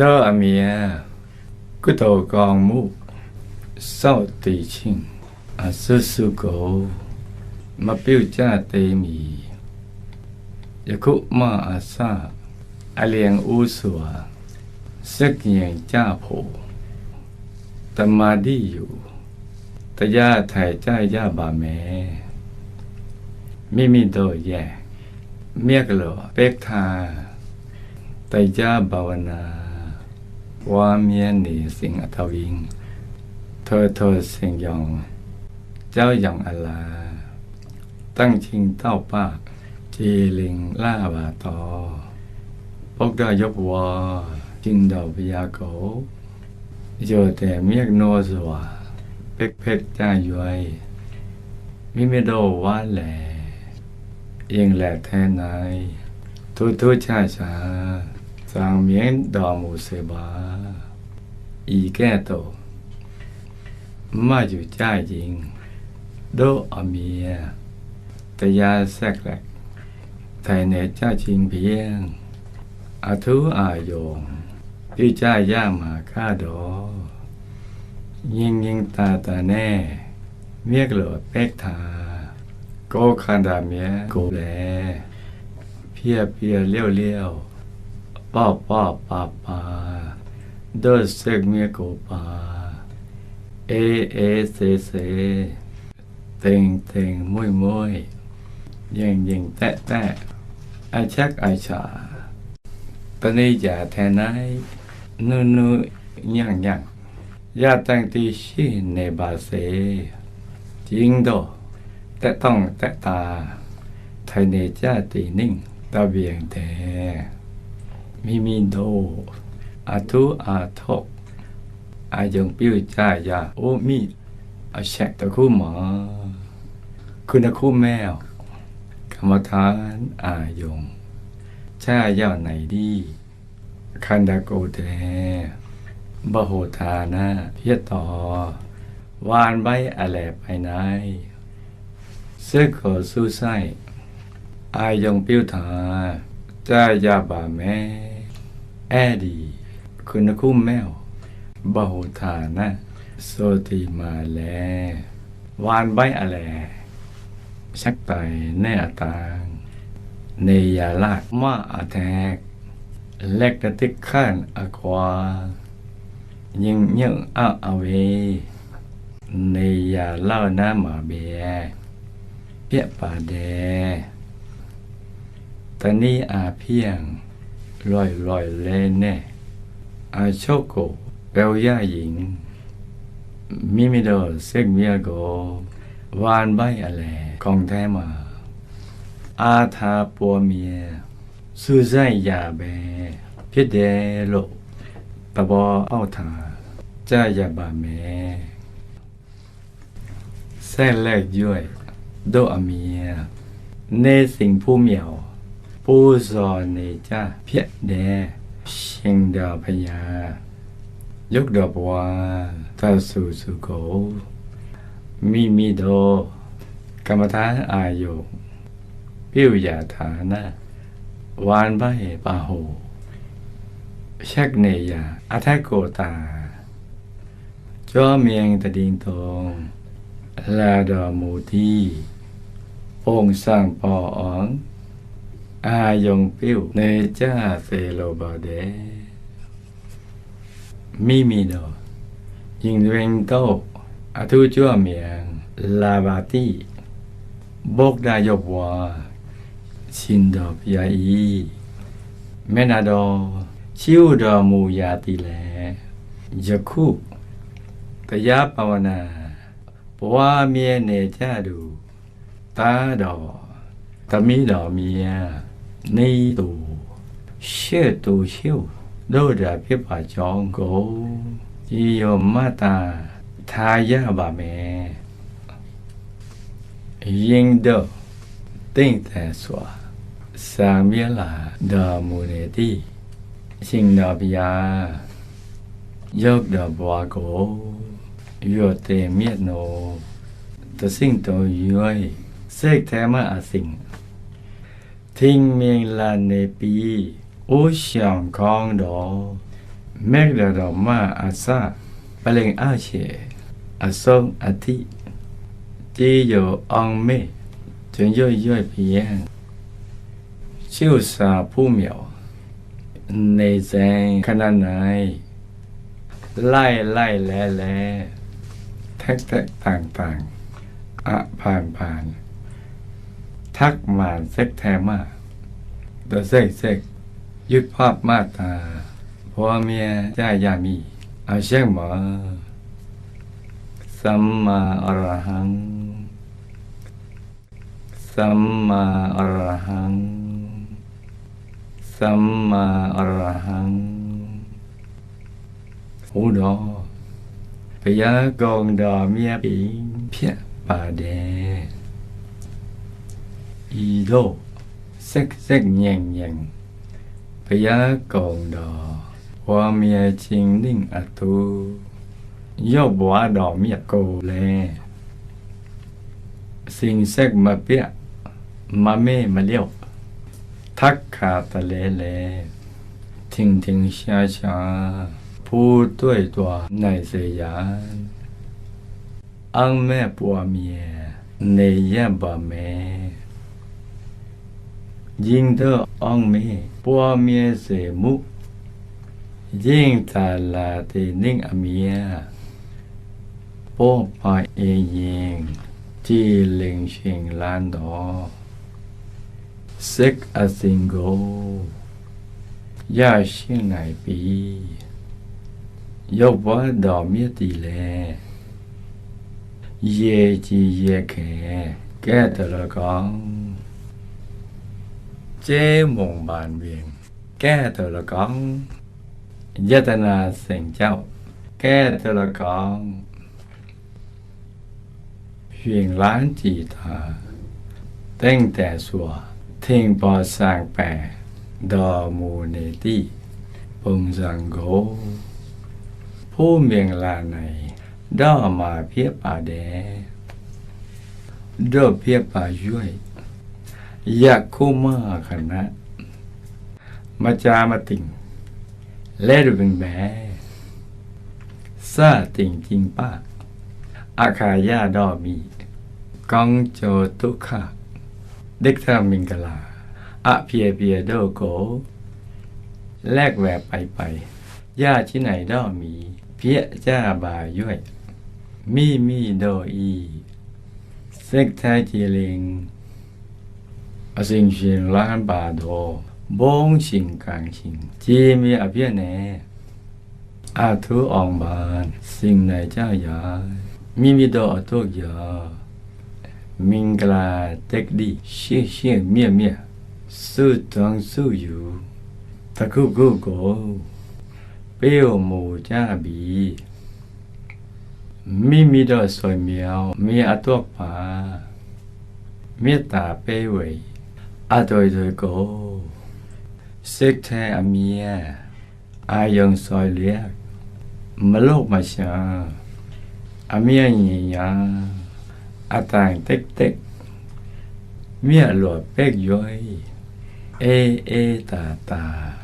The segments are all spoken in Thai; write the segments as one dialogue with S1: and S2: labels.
S1: Da Amia Kuto Gong Mu Sao Ti Ching A Su Su Go Ma Piu Cha Te Mi Yaku Ma A Sa A Liang U Sua Sek Yang Cha Po Tamadi Yu Taya Thai Cha Ya Ba Me Mimi Do Ye เมียกโลเปกทาไตยาบาวนา ว่าเมียหนีสิ่งอัตวิงเธอเธอสิ่งยอง เจ้าอย่างอลา ตั้งชิงเต้าปากจีลิงล่าบาตอพกดายบวอจินดาพยาโกโยแต่เมียกโนสวาเพ็กเพกจ้าย้วยมิเมโดว่าแหลยิงแหลแทนนายทุทุชาชา 上面大木塞巴，一干多，บ就อี，แกโ，ตมาอยู่จ้าแทรกแหลกไทยเนจ้าชิงเพียงอาทุอาโยงที่จ้าย่ามาฆ่าดอ ยิงยิงตาตาแน่ เมียกเหลือเป็กทา โกคันดาเมียโกแลเพียเพียเลี้ยวเลี้ยว Papa Papa The Sigma Copa A A C าเอเอซเซเต็งเต็งมุ้ยมุ้ยยิงยิงแตะแตะไอชักไอชาปนี้จะแทนายนูนูย่างย่างยาตังตีชีในบาเซจิงโดแตะต้องแตะตาไทยเนจ้าตีนิ่งตาเบียงแท มิมินโทอาทุอาทกอายงปิวจายาโอมิอาแชกตะคู่หมอคุณคู่แมวกรรมฐานอายงชายาไหนดีคันดาโกเทบโหทานาเพียต่อ วานใบอะไรภายในเสื้อขอสู้ไส้อายงปิวถาจ้ายาบ่าแม่ แอดีคุณคุ้มแมวบาหุธานะโซติมาแล วานใบอะแลชักไตแน่ตางเนยาลาดมาอาแทกเลกตะติกข้นอควา ยิงเยื่ออาอาเวเนยาเล่าหน้าหมาเบียเพียป่าแดตอนนี้อาเพียง Rồi rồi lên nè A choco Bèo ya yin Mimido sek mia go Van bay a lè Kong thay mà A tha bùa mia Sư dạy ya bè Phía đè lộ Bà bò ao thà Cha ya bà mẹ Xe lẹt dưới Đỗ a mia Nê sinh phu mèo ပါမယ်ဆက်လက်ရွယ်တို့အမီနေสิ่งผู้เหมียวผู้สอนနေကြဖြစ်တယ်ရှင်တော်ဖယားယုတ်တော်ဘဝသဆုစုကိုမိမိတို့ကမ္မထာအာယုပြုရဌာနဝานဘဟေပါဟုချက်နေရအထက်ကိုတာကြောမြင်တည်တုံလာတော်မူသည်องค์สร้างปอองอ ายงปิ้วเนจ้าเซโลบอเดมิมิโดยิงเวงโตอาทูจ้าวเมียง ลาบาตีบกดายบวาชินดอพยาอีแมนาดอ ชิวดอมูยาติแลยะคุกยะภาวนาปวาเมียเนจ้าดู ตาดอตมีดอเมีย နေသူရှေ့သူရှေ့တို့တာဖြစ်ပါကြောင်းကိုဒီယောမတ္တာထားရပါမယ်ရင်တော့တိမ့်တယ်စွာစာမြလာတော်မူနေသည်အရှင်တော်ဘုရားရောက်တော်ဘွားကိုရွတ်တဲ့မြတ်နိုတစင်တော်ရွယ်စိတ်ထဲမှာအစ ทิ้งเมียงลานในปีโอเชียงคองดอแมกดาดอมาอาซาปะเลงอาเชอาซงอาทิจีโยอองเมจนย่อยย่อยพียงชิวสาผู้เหมียวในแจงขนาดไหนไล่ไล่แแล้แท็แท็ต่างต่อะาน ทักมานเซกแทมาเดเซกเซกยึดภาพมาตาพ่อเมียจ้ายามีอาเช่งหมอสัมมาอรหัง สัมมาอรหัง สัมมาอรหังหูดอพยากองดอเมียปิงเพียป่าแด อีโดเซ็กเซ็กแยงแยงพยากองดอหัวเมียชิงนิ่งอัตูยกบัวดอกเมียโกแลสิ่งเซ็กมาเปียมาเม่มาเลี้ยว ทักขาตะเลเลทิ้งทิ้งช้าช้าพูดด้วยตัวในเสียานอังแม่ปัวเมียในแย่บ่แม่ ยิ่งเธออ้องมีปัวเมียเสมุยิ่งตาลาเตนิ่งอเมียโป้ปาเอยิงจีเลิงเชิงลานดอเซ็กอสิงโกย่าชิงไหนปียกว่าดอเมียตีแลเยจีเยแขแก้ตะละกอง แปรดอมูเนติปงสังโกผู้เมียงลาในดอมาเพียบป่าแดดอเพียบป่าย้วยอ ยาคู่มาคณะมาจามาติงและดูเป็นแบซาติงจริงป้าอาคายาดอมีกองโจตุขะเด็กทามิงกลาอะเพียเพียโดโก แลกแหวไปไปย่าที่ไหนดอมี เพียจ้าบาย่วย มีมีโดอี เซกไทจีลิงอสิงเลง အစဉ်ရှင်လမ်းပါတော်ဘုံရှင်ကံရှင်ကြည်မြအပြည့်နဲ့အထုအောင်ပါစင်နိုင်ကြရာမိမိတော်အထုတ်ရာမင်္ဂလာတက်ဒီရှေ့ရှေ့မြက်မြက်စုတောင်းစုယူတခုခုကိုပေးုံမူကြပြီမိမိတော်ဆွေမြောင်းမြေအတော့ပါမေတ္တာပေးဝေ 아들들고 색태 아미에 아영설리에 말록마샤 아미야니야 아땅 땡땡 미알로 백요이 에에따따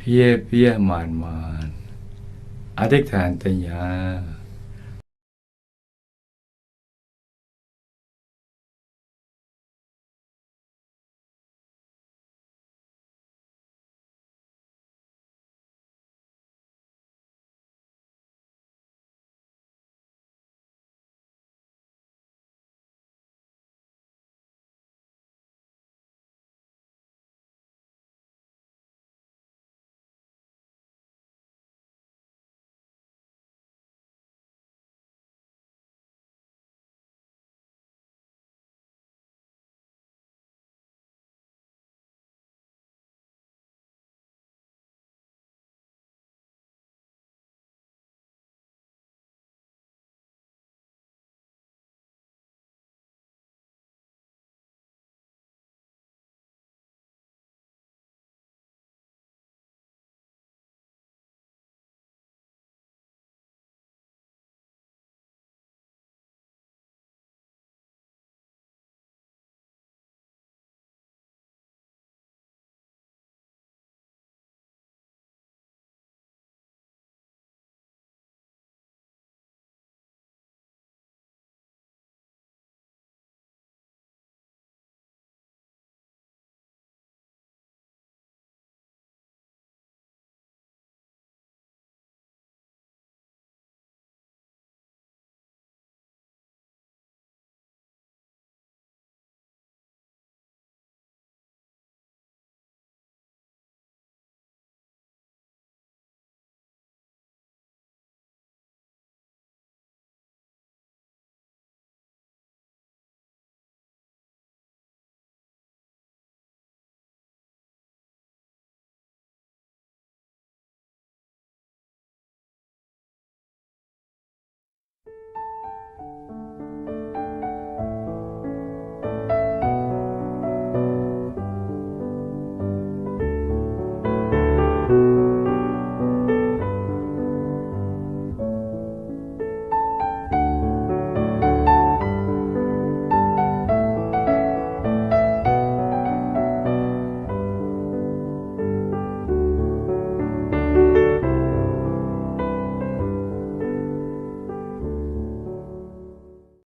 S1: 피에 피에 만만 아득 단때야